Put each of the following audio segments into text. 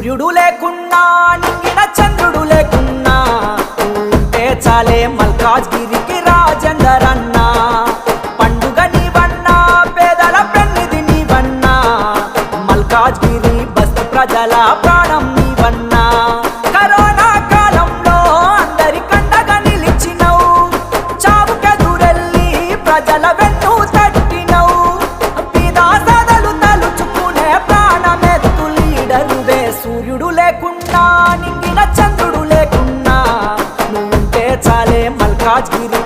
సూర్యుడు లేకున్నా నింగిన చంద్రుడు లేకున్నా ఉంటే చాలే మల్కాజ్గిరికి రాజందర్ అన్నా పండుగ నీవన్నా పేదల పెన్నిది నీవన్నా మల్కాజ్గిరి బస్తు ప్రజల నింగిన చంద్రుడు లేకున్నా నువ్వుంటే చాలే మల్కాజ్గిరి.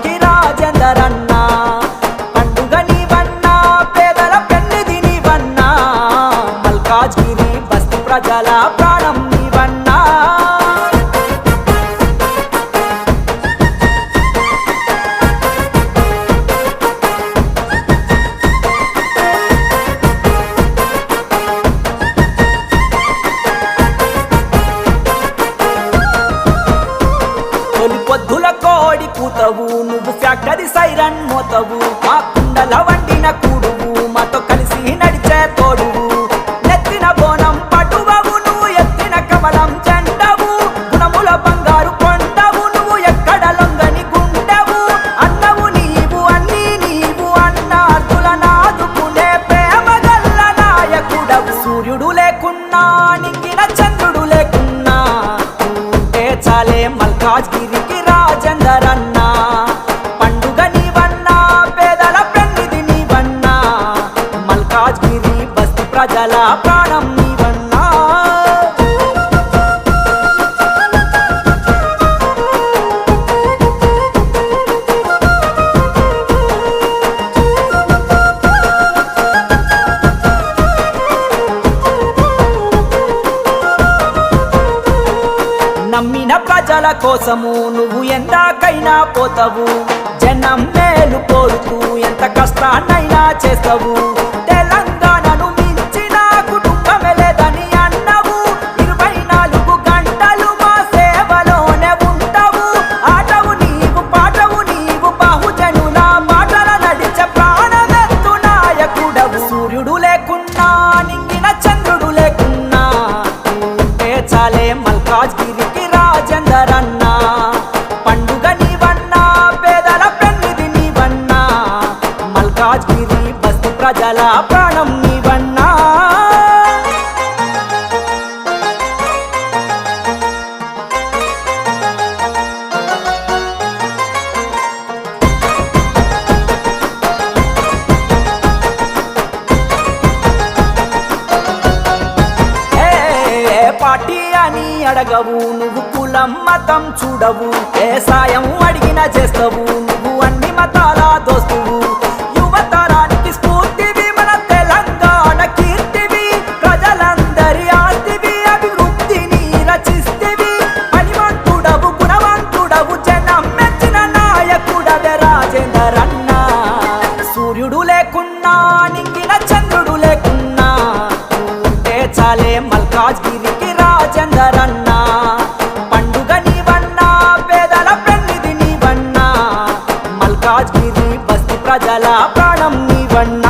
నువ్వు సైరన్ మోతవు. మా కుండల వండిన కూడువు. మాతో కలిసి నడిచే తోడువు. నెత్తిన బోనం పటువవు. నువ్వు ఎత్తిన కమలం చెండవు. గుణముల బంగారు కొండవు. నువ్వు ఎక్కడ లొంగని గుండవు. అన్నవు నీవు అన్ని నీవు. అన్నార్థుల నాదుకునే ప్రేమ గల్ల నాయకుడవు. సూర్యుడు లేకున్నా నింగిన చంద్రుడు లేకున్నా. ఉంటే చాలే మల్కాజ్గిరి ప్రజల ప్రాణం నీవన్నా నమ్మిన ప్రజల కోసము నువ్వు ఎందాకైనా పోతావు. జనం మేలు కోరుతూ ఎంత కష్టాన్నైనా చేస్తావు. నింగిన చంద్రుడు లేకున్నా. ఉంటే చాలే మల్కాజ్గిరికి రాజేందర్ అన్నా పండుగ నీవన్నా పేదల పెన్నిది నీవన్నా. మల్కాజ్గిరి బస్తీ ప్రజల పార్టీ అని అడగవు నువ్వు కులం మతం చూడవు. ఏ సాయం అడిగిన చేస్తావు నువ్వు అన్ని మతాల దోస్తువు. యువతరానికి స్ఫూర్తివి మన తెలంగాణ కీర్తివి. ప్రజలందరి ఆస్తివి అభివృద్ధిని రచిస్తేవి. పనిమంతుడవు గుణవంతుడవు జనం మెచ్చిన నాయకుడవే రాజేందర్ అన్న సూర్యుడు లేకున్నా నింగిన చంద్రుడు లేకున్నా. ఉంటే చాలే మల్కాజ్గిరికి రాజేందరన్న పండుగ నీవన్న పేదల పెళ్ళిది నీవన్న. మల్కాజ్ గిరి బస్తీ ప్రజల ప్రాణం నీవన్న.